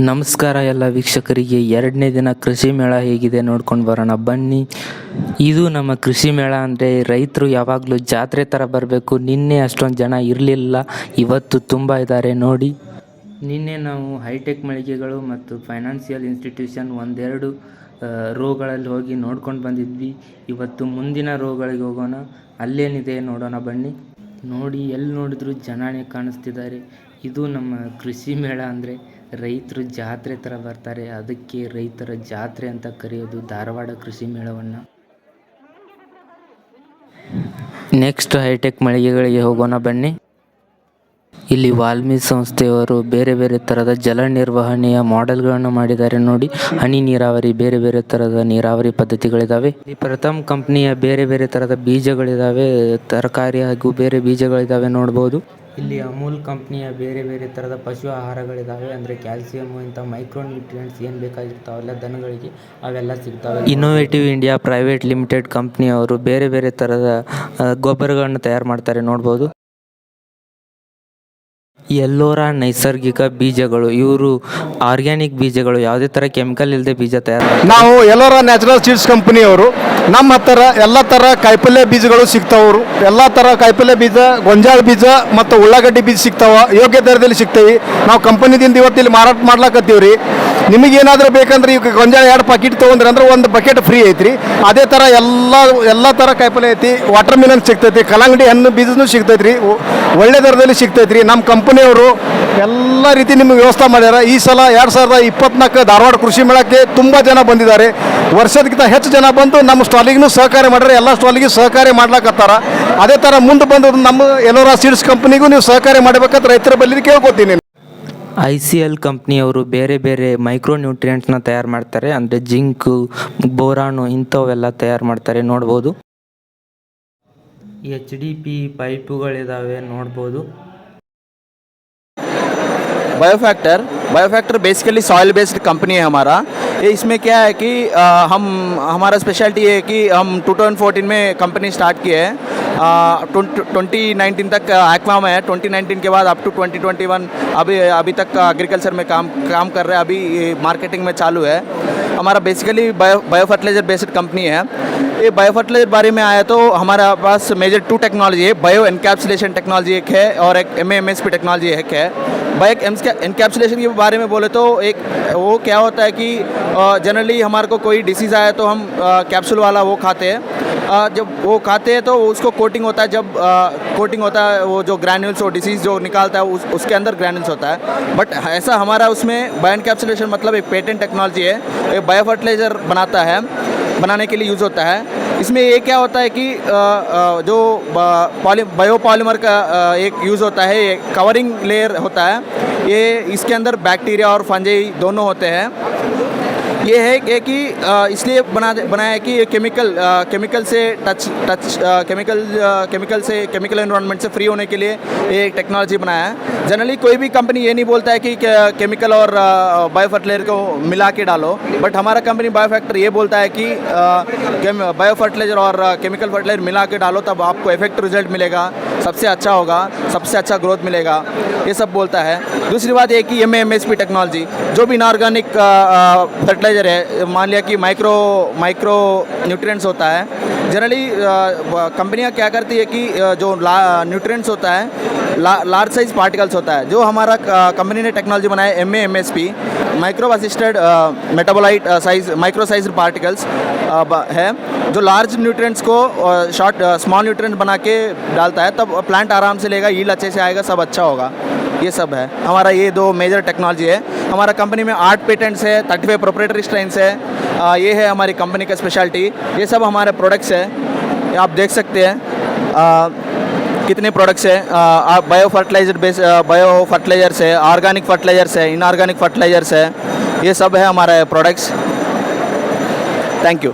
ನಮಸ್ಕಾರ ಎಲ್ಲ ವೀಕ್ಷಕರಿಗೆ. ಎರಡನೇ ದಿನ ಕೃಷಿ ಮೇಳ ಹೇಗಿದೆ ನೋಡ್ಕೊಂಡು ಬರೋಣ. ಬನ್ನಿ. ಇದು ನಮ್ಮ ಕೃಷಿ ಮೇಳ ಅಂದರೆ ರೈತರು ಯಾವಾಗಲೂ ಜಾತ್ರೆ ಥರ ಬರಬೇಕು. ನಿನ್ನೆ ಅಷ್ಟೊಂದು ಜನ ಇರಲಿಲ್ಲ. ಇವತ್ತು ತುಂಬ ಇದ್ದಾರೆ ನೋಡಿ. ನಿನ್ನೆ ನಾವು ಹೈಟೆಕ್ ಮಳಿಗೆಗಳು ಮತ್ತು ಫೈನಾನ್ಸಿಯಲ್ ಇನ್ಸ್ಟಿಟ್ಯೂಷನ್ ಒಂದೆರಡು ರೋಗಳಲ್ಲಿ ಹೋಗಿ ನೋಡ್ಕೊಂಡು ಬಂದಿದ್ವಿ. ಇವತ್ತು ಮುಂದಿನ ರೋಗಳಿಗೆ ಹೋಗೋಣ. ಅಲ್ಲೇನಿದೆ ನೋಡೋಣ ಬನ್ನಿ. ನೋಡಿ ಎಲ್ಲಿ ನೋಡಿದ್ರು ಜನನೇ ಕಾಣಿಸ್ತಿದ್ದಾರೆ. ಇದು ನಮ್ಮ ಕೃಷಿ ಮೇಳ ಅಂದರೆ ರೈತರು ಜಾತ್ರೆ ಥರ ಬರ್ತಾರೆ. ಅದಕ್ಕೆ ರೈತರ ಜಾತ್ರೆ ಅಂತ ಕರೆಯೋದು ಧಾರವಾಡ ಕೃಷಿ ಮೇಳವನ್ನು. ನೆಕ್ಸ್ಟ್ ಹೈಟೆಕ್ ಮಳಿಗೆಗಳಿಗೆ ಹೋಗೋಣ ಬನ್ನಿ. ಇಲ್ಲಿ ವಾಲ್ಮಿ ಸಂಸ್ಥೆಯವರು ಬೇರೆ ಬೇರೆ ಥರದ ಜಲ ನಿರ್ವಹಣೆಯ ಮಾಡೆಲ್ಗಳನ್ನು ಮಾಡಿದ್ದಾರೆ ನೋಡಿ. ಹನಿ ನೀರಾವರಿ ಬೇರೆ ಬೇರೆ ಥರದ ನೀರಾವರಿ ಪದ್ಧತಿಗಳಿದ್ದಾವೆ ಈ ಪ್ರಥಮ್ ಕಂಪ್ನಿಯ ಬೇರೆ ಬೇರೆ ಥರದ ಬೀಜಗಳಿದ್ದಾವೆ ತರಕಾರಿ ಹಾಗೂ ಬೇರೆ ಬೀಜಗಳಿದ್ದಾವೆ ನೋಡ್ಬೋದು. ಇಲ್ಲಿ ಅಮೂಲ್ ಕಂಪ್ನಿಯ ಬೇರೆ ಬೇರೆ ತರದ ಪಶು ಆಹಾರಗಳಿದಾವೆ. ಅಂದ್ರೆ ಕ್ಯಾಲ್ಸಿಯಂ ಇಂತ ಮೈಕ್ರೋ ನ್ಯೂಟ್ರಿಯೆಂಟ್ಸ್ ಏನು ಬೇಕಾಗಿರ್ತಾವಲ್ಲ ದನಗಳಿಗೆ ಅವೆಲ್ಲ ಸಿಗ್ತಾವೆ. ಇನ್ನೋವೇಟಿವ್ ಇಂಡಿಯಾ ಪ್ರೈವೇಟ್ ಲಿಮಿಟೆಡ್ ಕಂಪ್ನಿಯವರು ಬೇರೆ ಬೇರೆ ತರದ ಗೊಬ್ಬರಗಳನ್ನು ತಯಾರು ಮಾಡ್ತಾರೆ ನೋಡ್ಬೋದು. ಎಲ್ಲೋರ ನೈಸರ್ಗಿಕ ಬೀಜಗಳು ಇವರು ಆರ್ಗ್ಯಾನಿಕ್ ಬೀಜಗಳು ಯಾವುದೇ ಥರ ಕೆಮಿಕಲ್ ಇಲ್ಲದೆ ಬೀಜ ತಯಾರು. ನಾವು ಎಲ್ಲೋರ ನ್ಯಾಚುರಲ್ ಸೀಡ್ಸ್ ಕಂಪನಿಯವರು ನಮ್ಮ ಹತ್ತಿರ ಎಲ್ಲ ಥರ ಕಾಯಿಪಲ್ಯ ಬೀಜಗಳು ಸಿಗ್ತಾವ್ರು ಎಲ್ಲ ಥರ ಕಾಯಿಪಲ್ಯ ಬೀಜ, ಗೊಂಜಾಳ ಬೀಜ ಮತ್ತು ಉಳ್ಳಾಗಡ್ಡಿ ಬೀಜ ಸಿಗ್ತಾವ. ಯೋಗ್ಯ ದರದಲ್ಲಿ ಸಿಗ್ತವೆ. ನಾವು ಕಂಪನಿದಿಂದ ಇವತ್ತು ಇಲ್ಲಿ ಮಾರಾಟ ಮಾಡ್ಲಾಕತ್ತೀವಿ ರೀ ನಿಮಗೇನಾದ್ರೂ ಬೇಕಂದ್ರೆ ಈಗ ಗೊಂಜಾಳ ಎರಡು ಪಾಕಿಟ್ ತೊಗೊಂಡ್ರೆ ಅಂದ್ರೆ ಒಂದು ಬಕೆಟ್ ಫ್ರೀ ಐತ್ರಿ. ಅದೇ ಥರ ಎಲ್ಲ ಎಲ್ಲ ಥರ ಕಾಯಿಪಲ್ಯ ಐತಿ. ವಾಟರ್ ಮಿಲನ್ ಸಿಗ್ತೈತಿ, ಕಲ್ಲಂಗಡಿ ಹಣ್ಣು ಬೀಜನೂ ಸಿಗ್ತೈತಿ ರೀ ಒಳ್ಳೆ ದರದಲ್ಲಿ ಸಿಗ್ತೈತಿ ರೀ ನಮ್ಮ ಕಂಪನಿಯವರು ಎಲ್ಲ ರೀತಿ ನಿಮಗೆ ವ್ಯವಸ್ಥೆ ಮಾಡ್ಯಾರ. ಈ ಸಲ ಎರಡು ಸಾವಿರದ ಇಪ್ಪತ್ನಾಲ್ಕು ಧಾರವಾಡ ಕೃಷಿ ಮೇಳಕ್ಕೆ ತುಂಬ ಜನ ಬಂದಿದ್ದಾರೆ. ವರ್ಷದಕ್ಕಿಂತ ಹೆಚ್ಚು ಜನ ಬಂದು ನಮ್ಮ ಸ್ಟಾಲಿಗೂ ಸಹಕಾರ ಮಾಡ್ಯಾರ. ಎಲ್ಲ ಸ್ಟಾಲಿಗೆ ಸಹಕಾರ ಮಾಡ್ಲಾಕತ್ತಾರ. ಅದೇ ಥರ ಮುಂದೆ ಬಂದು ನಮ್ಮ ಎಲ್ಲೋರ ಸೀಡ್ಸ್ ಕಂಪನಿಗೂ ನೀವು ಸಹಕಾರ ಮಾಡಬೇಕಂತ ರೈತರ ಬಲ್ಲಿ ಕೇಳ್ಕೊತೀನಿ ಐ ಸಿ ಎಲ್ ಕಂಪ್ನಿಯವರು ಬೇರೆ ಬೇರೆ ಮೈಕ್ರೋ ನ್ಯೂಟ್ರಿಯೆಂಟ್ಸ್ನ ತಯಾರು ಮಾಡ್ತಾರೆ. ಅಂದರೆ ಜಿಂಕು ಬೋರಾನು ಇಂಥವೆಲ್ಲ ತಯಾರು ಮಾಡ್ತಾರೆ. ನೋಡ್ಬೋದು. ಎಚ್ ಡಿ ಪಿ ಪೈಪುಗಳಿದ್ದಾವೆ ನೋಡ್ಬೋದು. Biofactor Biofactor basically soil based company है हमारा। ये इसमें क्या है कि आ, हम हमारा स्पेशलिटी है कि हम 2014 में कंपनी स्टार्ट किए हैं। ट्वेंटी नाइनटीन तक एक्वा में है। 2019 के बाद अप टू 2021 अभी अभी तक एग्रीकल्चर में काम काम कर रहे हैं। अभी मार्केटिंग में चालू है। हमारा basically bio bio fertiliser based company है। ये बायो फर्टिलाइज़र बारे में आया तो हमारे पास मेजर टू टेक्नोलॉजी है बायो एनकैप्सुलेशन टेक्नोलॉजी एक है और एक M M S P technology एक है। बायो एनकैप्सुलेशन के बारे में बोले तो एक वो क्या होता है कि जनरली हमारे को कोई डिसीज़ आया तो हम कैप्सूल वाला वो खाते हैं। जब वो खाते हैं तो उसको कोटिंग होता है जब कोटिंग होता है वो जो ग्रैन्यूल्स वो डिसीज़ जो निकालता है उस, उसके अंदर ग्रैन्यूल्स होता है। बट ऐसा हमारा उसमें बायो एनकैप्सुलेशन मतलब एक पेटेंट टेक्नोलॉजी है एक बायो फर्टिलाइज़र बनाता है। बनाने के लिए यूज़ होता है। इसमें ये क्या होता है कि जो पॉली, बायोपॉलीमर का एक यूज़ होता है, ये कवरिंग लेयर होता है। ये इसके अंदर बैक्टीरिया और फंजाई दोनों होते हैं। ये है कि- इसलिए बना, बनाया है कि ये केमिकल केमिकल से टच टच केमिकल केमिकल से केमिकल एनवायरनमेंट से फ्री होने के लिए ये टेक्नोलॉजी बनाया है। जनरली कोई भी कंपनी ये नहीं बोलता है कि केमिकल और बायो फर्टिलाइज़र को मिला के डालो बट हमारा कंपनी बायोफैक्टर ये बोलता है कि बायो फर्टिलाइज़र और केमिकल फर्टिलाइज़र मिला के डालो, तब आपको इफ़ेक्ट रिज़ल्ट मिलेगा। सबसे अच्छा होगा, सबसे अच्छा ग्रोथ मिलेगा। ये सब बोलता है। दूसरी बात ये कि M M S P technology जो भी इनऑर्गेनिक फर्टिलाइज़र है, मान लिया कि माइक्रो माइक्रो न्यूट्रिएंट्स होता है जनरली कंपनियाँ क्या करती है कि जो न्यूट्रिएंट्स होता है ला, लार्ज साइज़ पार्टिकल्स होता है जो हमारा कंपनी ने टेक्नोलॉजी बनाया M M S P micro assisted metabolite size micro size particles है जो लार्ज न्यूट्रिएंट्स को शॉर्ट स्मॉल न्यूट्रिएंट बना के डालता है तब प्लांट आराम से लेगा ईल अच्छे से आएगा सब अच्छा होगा। ये सब है। हमारा ये दो मेजर टेक्नोलॉजी है। हमारा कंपनी में आठ पेटेंट्स है थर्टी फाइव प्रोपरेटरी स्ट्रेंस है आ, ये है हमारी कंपनी का स्पेशलिटी ये सब हमारे प्रोडक्ट्स है। आप देख सकते हैं कितने प्रोडक्ट्स हैं आ, आप bio fertiliser base bio fertilisers है ऑर्गेनिक फर्टिलाइजर्स है इनऑर्गेनिक फर्टिलाइजर्स है ये सब है हमारे प्रोडक्ट्स थैंक यू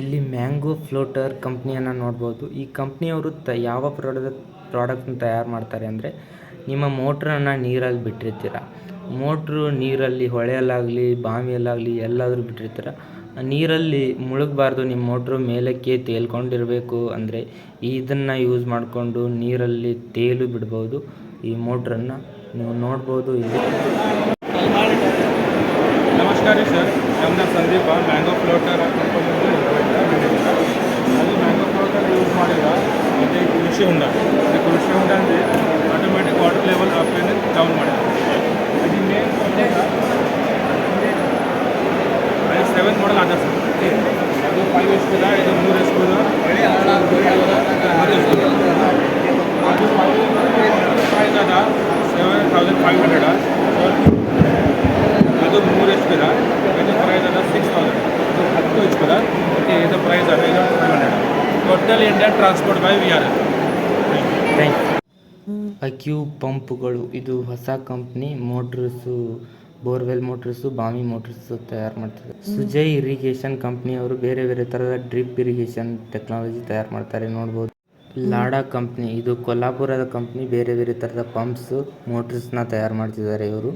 ಇಲ್ಲಿ ಮ್ಯಾಂಗೋ ಫ್ಲೋಟರ್ ಕಂಪ್ನಿಯನ್ನು ನೋಡ್ಬೋದು ಈ ಕಂಪ್ನಿಯವರು ತ ಯಾವ ಪ್ರಾಡಕ್ಟ್ ಪ್ರಾಡಕ್ಟ್ನ ತಯಾರು ಮಾಡ್ತಾರೆ ಅಂದರೆ ನಿಮ್ಮ ಮೋಟ್ರನ್ನು ನೀರಲ್ಲಿ ಬಿಟ್ಟಿರ್ತೀರ ಮೋಟ್ರು ನೀರಲ್ಲಿ ಹೊಳೆಯಲ್ಲಾಗಲಿ ಬಾವಿಯಲ್ಲಾಗಲಿ ಎಲ್ಲಾದರೂ ಬಿಟ್ಟಿರ್ತೀರ ನೀರಲ್ಲಿ ಮುಳುಗಬಾರ್ದು, ನಿಮ್ಮ ಮೋಟ್ರು ಮೇಲಕ್ಕೆ ತೇಲ್ಕೊಂಡಿರಬೇಕು ಅಂದರೆ ಇದನ್ನು ಯೂಸ್ ಮಾಡಿಕೊಂಡು ನೀರಲ್ಲಿ ತೇಲು ಬಿಡ್ಬೋದು. ಈ ಮೋಟ್ರನ್ನು ನೀವು ನೋಡ್ಬೋದು ಇಲ್ಲಿ. ನಮಸ್ಕಾರ ಸರ್. ನಮ್ಮ ನಾಮ ಸಂದೀಪ. ಮ್ಯಾಂಗೋ ಫ್ಲೋಟರ್ ಅದು ಮ್ಯಾಂಗೋ ಫ್ಲೋಟರ್ ಯೂಸ್ ಮಾಡಿಲ್ಲ ಮತ್ತು ಕೃಷಿ ಹುಂಡ. ಕೃಷಿ ಹುಂಡ ಅಂದರೆ automatic water level up down ಮಾಡಿದ ಅದು ಮೇನ್ ಸೆವೆನ್ ಮಾಡಲ್ ಆದ ಸರ್. ಅದು ಫೈವ್ ಎಸ್ ಕೂಡ ಇದು ಮೂರು ಎಸ್ ಕೂಡ ಅದು ಪ್ರೈಸ್ ಅದ ಸೆವೆನ್ ತೌಸಂಡ್ ಫೈವ್ ಹಂಡ್ರೆಡ್ ಅದು ಮೂರು ಎಸ್ ಕೂಡ ಇದು ಪ್ರೈಸ್ ಅದ ಸಿಕ್ಸ್ ತೌಸಂಡ್ ಇದು ಹತ್ತು ಎಚ್ ಕೂಡ ಓಕೆ ಇದು ಪ್ರೈಸ್ ಅದ ಇದು five hundred total Indian transport by V R ಅಕ್ಯೂ ಪಂಪ್ಗಳು ಇದು ಹೊಸ ಕಂಪ್ನಿ ಮೋಟ್ರಸ್ಸು ಬೋರ್ವೆಲ್ ಮೋಟರ್ಸ್ ಬಾವಿ ಮೋಟರ್ಸ್ ತಯಾರು ಮಾಡ್ತಾರೆ ಸುಜಯ್ ಇರಿಗೇಷನ್ ಕಂಪ್ನಿಯವರು ಬೇರೆ ಬೇರೆ ಥರದ ಡ್ರಿಪ್ ಇರಿಗೇಷನ್ ಟೆಕ್ನಾಲಜಿ ತಯಾರು ಮಾಡ್ತಾರೆ ನೋಡ್ಬೋದು. ಲಾಡಾ ಕಂಪ್ನಿ ಇದು ಕೊಲ್ಲಾಪುರದ ಕಂಪ್ನಿ ಬೇರೆ ಬೇರೆ ಥರದ ಪಂಪ್ಸು ಮೋಟರ್ಸ್ನ ತಯಾರು ಮಾಡ್ತಿದ್ದಾರೆ ಇವರು.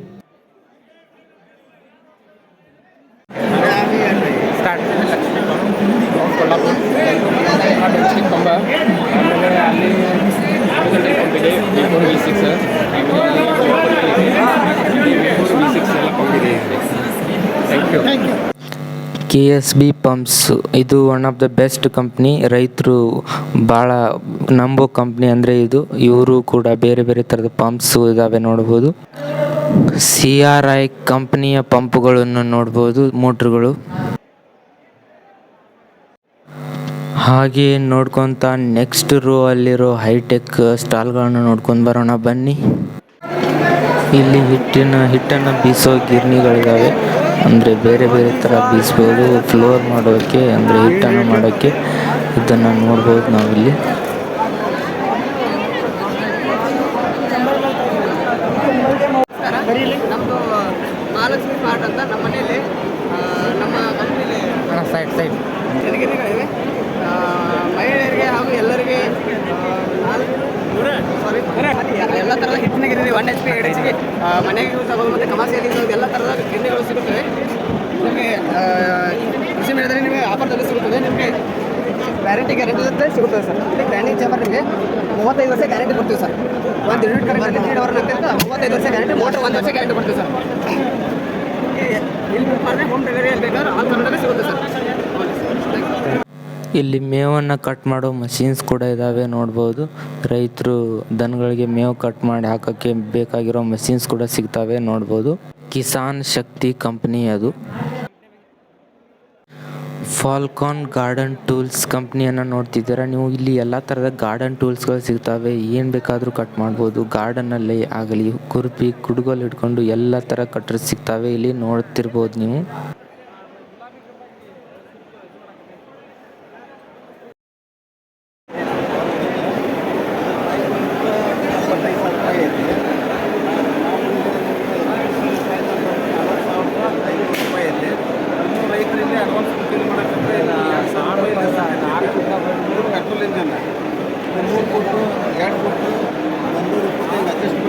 ಕಂಬ ಆಮೇಲೆ ಅಲ್ಲಿ ಪಂಪಿದೆ V V six V six ಎಲ್ಲ ಪಂಪಿದೆ thank you K S B pumps, ಇದು one of the best company ರೈತರು ಭಾಳ ನಂಬೋ ಕಂಪ್ನಿ ಅಂದರೆ ಇದು. ಇವರು ಕೂಡ ಬೇರೆ ಬೇರೆ ಥರದ ಪಂಪ್ಸ್ ಇದಾವೆ ನೋಡ್ಬೋದು. ಸಿ ಆರ್ ಐ ಕಂಪ್ನಿಯ ಪಂಪ್ಗಳನ್ನು ನೋಡ್ಬೋದು ಮೋಟ್ರುಗಳು. ಹಾಗೆ ನೋಡ್ಕೊತ ನೆಕ್ಸ್ಟ್ ರೋ ಅಲ್ಲಿರೋ ಹೈಟೆಕ್ ಸ್ಟಾಲ್ಗಳನ್ನು ನೋಡ್ಕೊಂಡು ಬರೋಣ ಬನ್ನಿ. ಇಲ್ಲಿ ಹಿಟ್ಟಿನ, ಹಿಟ್ಟನ್ನು ಬೀಸೋ ಗಿರ್ನಿಗಳಿದ್ದಾವೆ ಅಂದರೆ ಬೇರೆ ಬೇರೆ ಥರ ಬೀಸ್ಬೋದು ಫ್ಲೋರ್ ಮಾಡೋಕ್ಕೆ ಅಂದರೆ ಹಿಟ್ಟನ್ನು ಮಾಡೋಕ್ಕೆ ಇದನ್ನು ನೋಡ್ಬೋದು ನಾವಿಲ್ಲಿ. ಮಹಿಳೆಯರಿಗೆ ಹಾಗೂ ಎಲ್ಲರಿಗೆ ಎಲ್ಲ ಥರದ ಹಿಟ್ಟಿನ ಗಿರಣಿ ಒನ್ ಎಚ್ ಪಿ ಎರಡು ಎಚ್ ಪಿ ಮನೆಗೆ ಯೂಸ್ ಆಗೋದು ಮತ್ತು ಕಮರ್ಷಿಯಲ್ ಯೂಸ್ ಎಲ್ಲ ಥರದ ಗಿರಣಿಗಳು ಸಿಗುತ್ತವೆ. ನಿಮಗೆ ಕೃಷಿ ಮೇಳದಲ್ಲಿ ನಿಮಗೆ ಆಫರ್ದಲ್ಲಿ ಸಿಗುತ್ತದೆ. ನಿಮಗೆ ವ್ಯಾರಂಟಿ ಗ್ಯಾರಂಟಿ ಜೊತೆ ಸಿಗುತ್ತದೆ ಸರ್. ಗ್ರ್ಯಾಂಡಿಂಗ್ ಚೇಂಬರ್ ನಿಮಗೆ ಮೂವತ್ತೈದು ವರ್ಷ ಗ್ಯಾರಂಟಿ ಕೊಡ್ತೀವಿ ಸರ್. ಒಂದು ಯೂನಿಟ್ ಕರೆಂಟ್ ಹದಿನೈದು ಅವರ್ ಮೂವತ್ತೈದು ವರ್ಷ ಗ್ಯಾರಂಟಿ ಮೋಟರ್ ಒಂದು ವರ್ಷ ಗ್ಯಾರಂಟಿ ಕೊಡ್ತೀವಿ ಸರ್. ಇಲ್ಲಿ ಹೋಮ್ ಡೆಲಿವರಿ ಬೇಕಾದ್ರೆ ಆಲ್ ಸಿಗುತ್ತೆ ಸರ್. ಇಲ್ಲಿ ಮೇವನ್ನು ಕಟ್ ಮಾಡೋ ಮಷೀನ್ಸ್ ಕೂಡ ಇದಾವೆ, ನೋಡ್ಬೋದು. ರೈತರು ದನಗಳಿಗೆ ಮೇವು ಕಟ್ ಮಾಡಿ ಹಾಕಕ್ಕೆ ಬೇಕಾಗಿರೋ ಮಷೀನ್ಸ್ ಕೂಡ ಸಿಗ್ತವೆ, ನೋಡ್ಬೋದು. ಕಿಸಾನ್ ಶಕ್ತಿ ಕಂಪನಿ ಅದು. ಫಾಲ್ಕಾನ್ ಗಾರ್ಡನ್ ಟೂಲ್ಸ್ ಕಂಪ್ನಿಯನ್ನು ನೋಡ್ತಿದ್ದೀರಾ? ನೀವು ಇಲ್ಲಿ ಎಲ್ಲ ಥರದ ಗಾರ್ಡನ್ ಟೂಲ್ಸ್ಗಳು ಸಿಗ್ತಾವೆ. ಏನು ಬೇಕಾದರೂ ಕಟ್ ಮಾಡ್ಬೋದು. ಗಾರ್ಡನ್ನಲ್ಲಿ ಆಗಲಿ, ಕುರ್ಪಿ, ಕುಡುಗೋಲು ಹಿಡ್ಕೊಂಡು ಎಲ್ಲ ಥರ ಕಟ್ರ್ ಸಿಗ್ತವೆ. ಇಲ್ಲಿ ನೋಡ್ತಿರ್ಬೋದು ನೀವು ರೈತರಿಗೆ ಅಡ್ವಾನ್ಸ್ ಬುಕ್ಕಿಂಗ್ ಮಾಡಕ್ಕಂದ್ರೆ ಸಾವಿರ ಪೆಟ್ರೋಲ್ ಇಂಜನ್ ಮೂರು ಕೊಟ್ಟು ಎರಡು ಕೊಟ್ಟು ಒಂದೂರು ರೂಪಾಯಿ ಅಡ್ಜಸ್ಟ್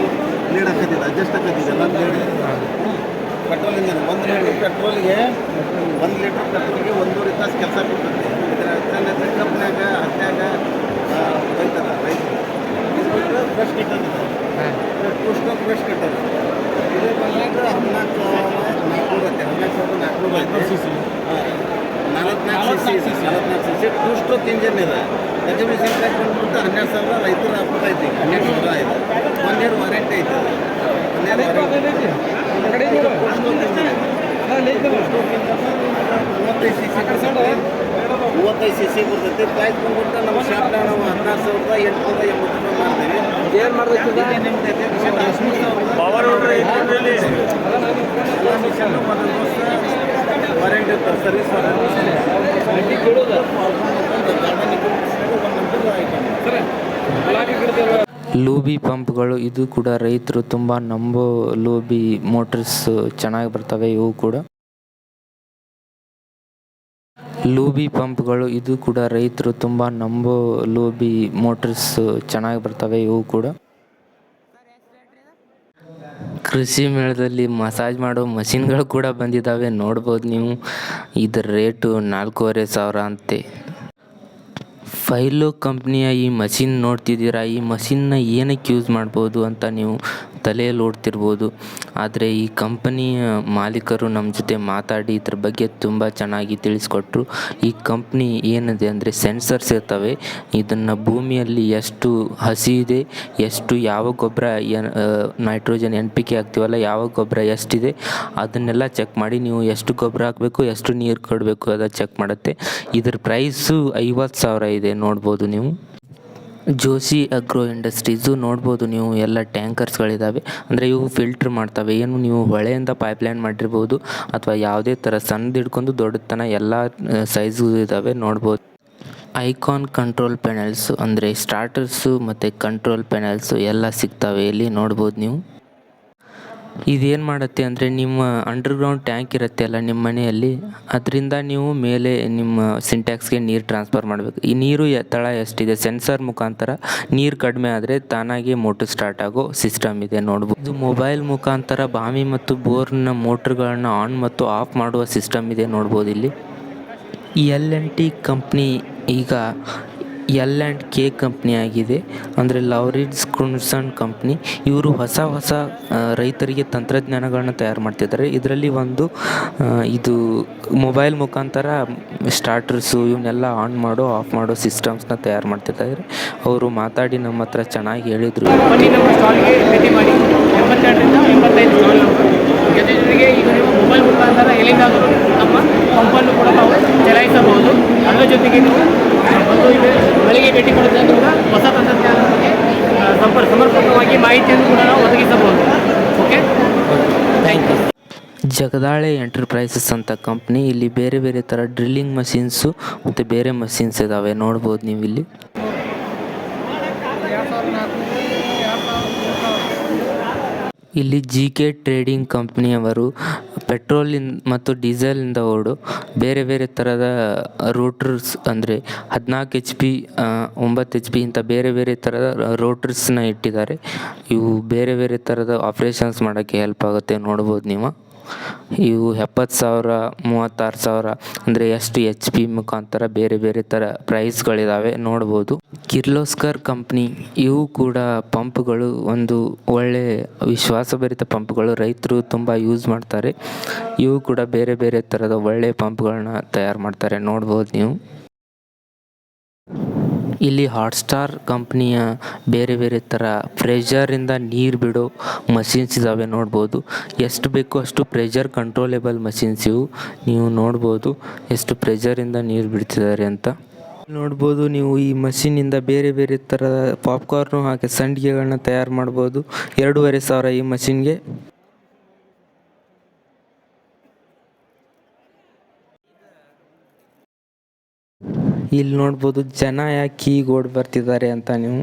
ಬ್ಲೇಡ್ ಹಾಕತ್ತಿದೆ ಅಡ್ಜಸ್ಟ್ ಹಾಕತ್ತಿದೆ ಎಲ್ಲ ಬ್ಲೇಡ್ ಪೆಟ್ರೋಲ್ ಇಂಜನ್. ಒಂದು ಲೀಟ್ರ್ ಪೆಟ್ರೋಲ್ಗೆ ಒಂದು ಲೀಟ್ರ್ ಪೆಟ್ರೋಲ್ಗೆ ಒಂದೂವರೆ ತಾಸು ಕೆಲಸ ಕೊಡ್ತದೆ. ಇದರ ಕಂಪ್ನ್ಯಾಗ ಹತ್ಯಾಗ ಬೈತಾರ ರೈತರು. ಇದು ಬಿಟ್ಟು ಬ್ರಷ್ ಕಟ್ಟದ ಟೂ ಸ್ಟೋಕ್ ಬ್ರಷ್ ಕಟ್ಟದ ಇದು. ಬಂದಾಗ ಹದಿನಾಲ್ಕು ನಾಲ್ಕುನೂರು ಐತೆ ಹದಿನಾಲ್ಕು ಸಾವಿರದ ನಾಲ್ಕುನೂರು ಐದು ಸಿ ಸಿ ನಲವತ್ನಾಲ್ಕು ಸಿ ಸಿ ನಲವತ್ನಾಲ್ಕು C C two stroke engine ಇದೆ. ಎಕ್ಸಿಬಿಷನ್ ಪ್ರೈಸ್ ಬಂದ್ಬಿಟ್ಟು ಹನ್ನೆರಡು ಸಾವಿರ ರೈತರ ಹಾಕ್ಬಿಟ್ಟು ಐತಿ ಹನ್ನೆರಡು ಸಾವಿರ ಇದೆ. ಒನ್ ಇಯರ್ ವಾರಂಟಿ ಐತೆ. ಒನ್ ಇಯರ್ ವಾರಂಟಿ ಮೂವತ್ತೈದು ಸಿ ಸಿ ಬರ್ತೈತಿ. ಪ್ರೈಸ್ ಬಂದ್ಬಿಟ್ಟು ನಮ್ಮ ಶಾಪ್ನ ನಾವು ಹದಿನಾರು ಸಾವಿರದ ಎಂಟುನೂರ ಎಂಬತ್ತು ರೂಪಾಯಿ ಮಾಡ್ತೀವಿ. ಏನು ಮಾಡ್ಬೇಕು ವಾರಂಟಿ ಇರ್ತದೆ ಸರ್ವಿಸ್ ವಾರಂಟಿ ಕೇಳೋದು ಲೂಬಿ ಪಂಪ್ಗಳು, ಇದು ಕೂಡ ರೈತರು ತುಂಬ ನಂಬೋ ಲೂಬಿ ಮೋಟರ್ಸ್ ಚೆನ್ನಾಗಿ ಬರ್ತವೆ, ಇವು ಕೂಡ. ಲೂಬಿ ಪಂಪ್ಗಳು, ಇದು ಕೂಡ ರೈತರು ತುಂಬ ನಂಬೋ ಲೂಬಿ ಮೋಟರ್ಸ್ ಚೆನ್ನಾಗಿ ಬರ್ತವೆ, ಇವು ಕೂಡ. ಕೃಷಿ ಮೇಳದಲ್ಲಿ ಮಸಾಜ್ ಮಾಡೋ ಮಷಿನ್ಗಳು ಕೂಡ ಬಂದಿದ್ದಾವೆ ನೋಡ್ಬೋದು ನೀವು. ಇದರ ರೇಟು ನಾಲ್ಕೂವರೆ ಸಾವಿರ ಅಂತೆ. ಫೈಲೋ ಕಂಪ್ನಿಯ ಈ ಮಷಿನ್ ನೋಡ್ತಿದ್ದೀರಾ? ಈ ಮಷಿನ್ನ ಏನಕ್ಕೆ ಯೂಸ್ ಮಾಡ್ಬೋದು ಅಂತ ನೀವು ತಲೆಯಲ್ಲಿ ಓಡ್ತಿರ್ಬೋದು. ಆದರೆ ಈ ಕಂಪನಿಯ ಮಾಲೀಕರು ನಮ್ಮ ಜೊತೆ ಮಾತಾಡಿ ಇದ್ರ ಬಗ್ಗೆ ತುಂಬ ಚೆನ್ನಾಗಿ ತಿಳಿಸ್ಕೊಟ್ರು. ಈ ಕಂಪ್ನಿ ಏನಿದೆ ಅಂದರೆ ಸೆನ್ಸರ್ಸ್ ಇರ್ತವೆ. ಇದನ್ನು ಭೂಮಿಯಲ್ಲಿ ಎಷ್ಟು ಹಸಿ ಇದೆ, ಎಷ್ಟು ಯಾವ ಗೊಬ್ಬರ ಏನು ನೈಟ್ರೋಜನ್, ಎನ್ ಪಿ ಕೆ ಹಾಕ್ತೀವಲ್ಲ, ಯಾವ ಗೊಬ್ಬರ ಎಷ್ಟಿದೆ, ಅದನ್ನೆಲ್ಲ ಚೆಕ್ ಮಾಡಿ ನೀವು ಎಷ್ಟು ಗೊಬ್ಬರ ಹಾಕಬೇಕು, ಎಷ್ಟು ನೀರು ಕೊಡಬೇಕು ಅದು ಚೆಕ್ ಮಾಡುತ್ತೆ. ಇದ್ರ ಪ್ರೈಸು ಐವತ್ತು ಸಾವಿರ ಇದೆ. ನೋಡ್ಬೋದು ನೀವು. ಜೋಶಿ ಅಗ್ರೋ ಇಂಡಸ್ಟ್ರೀಸು ನೋಡ್ಬೋದು ನೀವು, ಎಲ್ಲ ಟ್ಯಾಂಕರ್ಸ್ಗಳಿದ್ದಾವೆ ಅಂದರೆ ಇವು ಫಿಲ್ಟ್ರ್ ಮಾಡ್ತವೆ. ಏನು ನೀವು ಹೊಳೆಯಿಂದ ಪೈಪ್ಲೈನ್ ಮಾಡಿರ್ಬೋದು, ಅಥವಾ ಯಾವುದೇ ಥರ ಸಣ್ಣದು ಹಿಡ್ಕೊಂಡು ದೊಡ್ಡ ಎಲ್ಲ ಸೈಜು ಇದ್ದಾವೆ ನೋಡ್ಬೋದು. ಐಕಾನ್ ಕಂಟ್ರೋಲ್ ಪ್ಯಾನೆಲ್ಸು ಅಂದರೆ ಸ್ಟಾರ್ಟರ್ಸು ಮತ್ತು ಕಂಟ್ರೋಲ್ ಪ್ಯಾನೆಲ್ಸು ಎಲ್ಲ ಸಿಗ್ತವೆ, ಇಲ್ಲಿ ನೋಡ್ಬೋದು ನೀವು. ಇದೇನು ಮಾಡುತ್ತೆ ಅಂದರೆ ನಿಮ್ಮ ಅಂಡರ್ಗ್ರೌಂಡ್ ಟ್ಯಾಂಕ್ ಇರುತ್ತೆ ಅಲ್ಲ ನಿಮ್ಮ ಮನೆಯಲ್ಲಿ, ಅದರಿಂದ ನೀವು ಮೇಲೆ ನಿಮ್ಮ ಸಿಂಟ್ಯಾಕ್ಸ್ಗೆ ನೀರು ಟ್ರಾನ್ಸ್ಫರ್ ಮಾಡಬೇಕು. ಈ ನೀರು ತಳ ಎಷ್ಟಿದೆ? ಸೆನ್ಸರ್ ಮುಖಾಂತರ ನೀರು ಕಡಿಮೆ ಆದರೆ ತಾನಾಗಿ ಮೋಟ್ರ್ ಸ್ಟಾರ್ಟ್ ಆಗೋ ಸಿಸ್ಟಮ್ ಇದೆ ನೋಡ್ಬೋದು. ಇದು ಮೊಬೈಲ್ ಮುಖಾಂತರ ಬಾವಿ ಮತ್ತು ಬೋರ್ನ ಮೋಟ್ರ್ಗಳನ್ನು ಆನ್ ಮತ್ತು ಆಫ್ ಮಾಡುವ ಸಿಸ್ಟಮ್ ಇದೆ ನೋಡ್ಬೋದು ಇಲ್ಲಿ. ಎಲ್ ಎನ್ ಟಿ ಕಂಪ್ನಿ ಈಗ ಎಲ್ ಆ್ಯಂಡ್ ಕೆ ಕಂಪ್ನಿ ಆಗಿದೆ. ಅಂದರೆ ಲವ್ರಿಡ್ಸ್ ಕ್ರುನ್ಸನ್ ಕಂಪ್ನಿ ಇವರು ಹೊಸ ಹೊಸ ರೈತರಿಗೆ ತಂತ್ರಜ್ಞಾನಗಳನ್ನ ತಯಾರು ಮಾಡ್ತಿದ್ದಾರೆ. ಇದರಲ್ಲಿ ಒಂದು ಇದು ಮೊಬೈಲ್ ಮುಖಾಂತರ ಸ್ಟಾರ್ಟರ್ಸು ಇವನ್ನೆಲ್ಲ ಆನ್ ಮಾಡೋ ಆಫ್ ಮಾಡೋ ಸಿಸ್ಟಮ್ಸ್ನ ತಯಾರು ಮಾಡ್ತಿದ್ದಾರೆ. ಅವರು ಮಾತಾಡಿ ನಮ್ಮ ಹತ್ರ ಚೆನ್ನಾಗಿ ಹೇಳಿದರು. ಮೊಬೈಲ್ ಮುಖಾಂತರ ಎಲ್ಲಿಂದಾದರೂ ನಮ್ಮ ಪಂಪನ್ನು ಕೂಡ ನಾವು ಚಲಾಯಿಸಬಹುದು. ಅದರ ಜೊತೆಗೆ ನೀವು ಬೆಳಿಗ್ಗೆ ಭೇಟಿ ಕೊಡೋದ್ರಿಂದ ಹೊಸ ತಂತ್ರಜ್ಞಾನಕ್ಕೆ ಆ, ಸಂಪರ್ ಸಮರ್ಪಕವಾಗಿ ಮಾಹಿತಿಯನ್ನು ಕೂಡ ನಾವು ಒದಗಿಸಬಹುದು. Okay thank you Jagdale enterprises ಅಂತ ಕಂಪ್ನಿ ಇಲ್ಲಿ ಬೇರೆ ಬೇರೆ ಥರ ಡ್ರಿಲ್ಲಿಂಗ್ ಮಷಿನ್ಸು ಮತ್ತು ಬೇರೆ ಮಷಿನ್ಸ್ ಇದ್ದಾವೆ ನೋಡ್ಬೋದು ನೀವು ಇಲ್ಲಿ ಇಲ್ಲಿ ಜಿ ಕೆ ಟ್ರೇಡಿಂಗ್ ಕಂಪ್ನಿಯವರು ಪೆಟ್ರೋಲ್ ಮತ್ತು ಡೀಸೆಲ್ ಇಂದ ಓಡು ಬೇರೆ ಬೇರೆ ತರಹದ ರೋಟರ್ಸ್ ಅಂದ್ರೆ ಹದಿನಾಲ್ಕು ಎಚ್ ಪಿ ಒಂಬತ್ತು ಎಚ್ ಪಿ ಇಂತ ಬೇರೆ ಬೇರೆ ರೋಟರ್ಸ್ನ ಇಟ್ಟಿದ್ದಾರೆ. ಇವು ಬೇರೆ ಬೇರೆ ತರಹದ ಆಪರೇಷನ್ಸ್ ಮಾಡಕ್ಕೆ ಹೆಲ್ಪ್ ಆಗುತ್ತೆ ನೋಡಬಹುದು ನೀವು. ಇವು ಎಪ್ಪತ್ತು ಸಾವಿರ, ಮೂವತ್ತಾರು ಸಾವಿರ, ಅಂದರೆ ಎಷ್ಟು ಎಚ್ ಪಿ ಮುಖಾಂತರ ಬೇರೆ ಬೇರೆ ಥರ ಪ್ರೈಸ್ಗಳಿದ್ದಾವೆ ನೋಡ್ಬೋದು. ಕಿರ್ಲೋಸ್ಕರ್ ಕಂಪ್ನಿ, ಇವು ಕೂಡ ಪಂಪ್ಗಳು ಒಂದು ಒಳ್ಳೆ ವಿಶ್ವಾಸಭರಿತ ಪಂಪ್ಗಳು. ರೈತರು ತುಂಬ ಯೂಸ್ ಮಾಡ್ತಾರೆ. ಇವು ಕೂಡ ಬೇರೆ ಬೇರೆ ಥರದ ಒಳ್ಳೆ ಪಂಪ್ಗಳನ್ನ ತಯಾರು ಮಾಡ್ತಾರೆ. ನೋಡ್ಬೋದು ನೀವು. ಇಲ್ಲಿ ಹಾಟ್ಸ್ಟಾರ್ ಕಂಪ್ನಿಯ ಬೇರೆ ಬೇರೆ ಥರ ಪ್ರೆಷರಿಂದ ನೀರು ಬಿಡೋ ಮಷಿನ್ಸ್ ಇದ್ದಾವೆ ನೋಡ್ಬೋದು. ಎಷ್ಟು ಬೇಕೋ ಅಷ್ಟು ಪ್ರೆಷರ್ ಕಂಟ್ರೋಲೇಬಲ್ ಮಷಿನ್ಸ್ ಇವು. ನೀವು ನೋಡ್ಬೋದು ಎಷ್ಟು ಪ್ರೆಷರಿಂದ ನೀರು ಬಿಡ್ತಿದ್ದಾರೆ ಅಂತ. ನೋಡ್ಬೋದು ನೀವು ಈ ಮಷೀನಿಂದ ಬೇರೆ ಬೇರೆ ಥರದ ಪಾಪ್ಕಾರ್ನು ಹಾಕಿ ಸಂಡಿಗೆಗಳನ್ನ ತಯಾರು ಮಾಡ್ಬೋದು. ಎರಡೂವರೆ ಸಾವಿರ ಈ ಮಷಿನ್ಗೆ ಇಲ್ಲಿ ನೋಡ್ಬೋದು ಜನ ಯಾಕೆ ಈಗ ಓಡಿ ಬರ್ತಿದ್ದಾರೆ ಅಂತ ನೀವು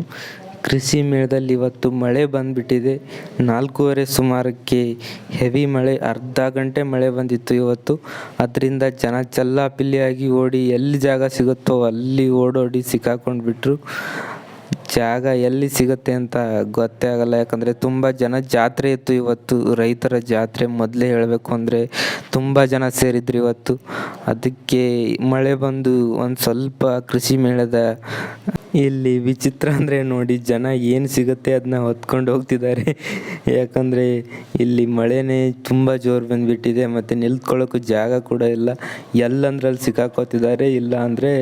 ಕೃಷಿ ಮೇಳದಲ್ಲಿ ಇವತ್ತು ಮಳೆ ಬಂದ್ಬಿಟ್ಟಿದೆ. ನಾಲ್ಕೂವರೆ ಸುಮಾರಕ್ಕೆ ಹೆವಿ ಮಳೆ, ಅರ್ಧ ಗಂಟೆ ಮಳೆ ಬಂದಿತ್ತು ಇವತ್ತು. ಅದರಿಂದ ಜನ ಚಲ್ಲಾಪಿಲ್ಲಿಯಾಗಿ ಓಡಿ ಎಲ್ಲಿ ಜಾಗ ಸಿಗುತ್ತೋ ಅಲ್ಲಿ ಓಡೋಡಿ ಸಿಕ್ಕಾಕೊಂಡು ಬಿಟ್ರು ಜಾಗ ಎಲ್ಲಿ ಸಿಗುತ್ತೆ ಅಂತ ಗೊತ್ತೇ ಆಗಲ್ಲ. ಯಾಕಂದರೆ ತುಂಬ ಜನ ಜಾತ್ರೆ ಇತ್ತು ಇವತ್ತು. ರೈತರ ಜಾತ್ರೆ ಮೊದಲೇ ಹೇಳಬೇಕು ಅಂದರೆ ತುಂಬ ಜನ ಸೇರಿದ್ರು ಇವತ್ತು. ಅದಕ್ಕೆ ಮಳೆ ಬಂದು ಒಂದು ಸ್ವಲ್ಪ ಕೃಷಿ ಮೇಳದ ಇಲ್ಲಿ ವಿಚಿತ್ರ ಅಂದರೆ ನೋಡಿ, ಜನ ಏನು ಸಿಗುತ್ತೆ ಅದನ್ನ ಹೊತ್ಕೊಂಡು ಹೋಗ್ತಿದ್ದಾರೆ. ಯಾಕಂದರೆ ಇಲ್ಲಿ ಮಳೆನೇ ತುಂಬ ಜೋರು ಬಂದುಬಿಟ್ಟಿದೆ, ಮತ್ತು ನಿಲ್ತ್ಕೊಳ್ಳೋಕ್ಕೂ ಜಾಗ ಕೂಡ ಇಲ್ಲ. ಎಲ್ಲಂದ್ರಲ್ಲಿ ಸಿಕ್ಕಾಕೋತಿದ್ದಾರೆ ಇಲ್ಲ ಅಂದರೆ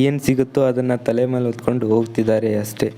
ಏನು ಸಿಗುತ್ತೋ ಅದನ್ನು ತಲೆ ಮೇಲೆ ಹೊತ್ಕೊಂಡು ಹೋಗ್ತಿದ್ದಾರೆ ಅಷ್ಟೇ.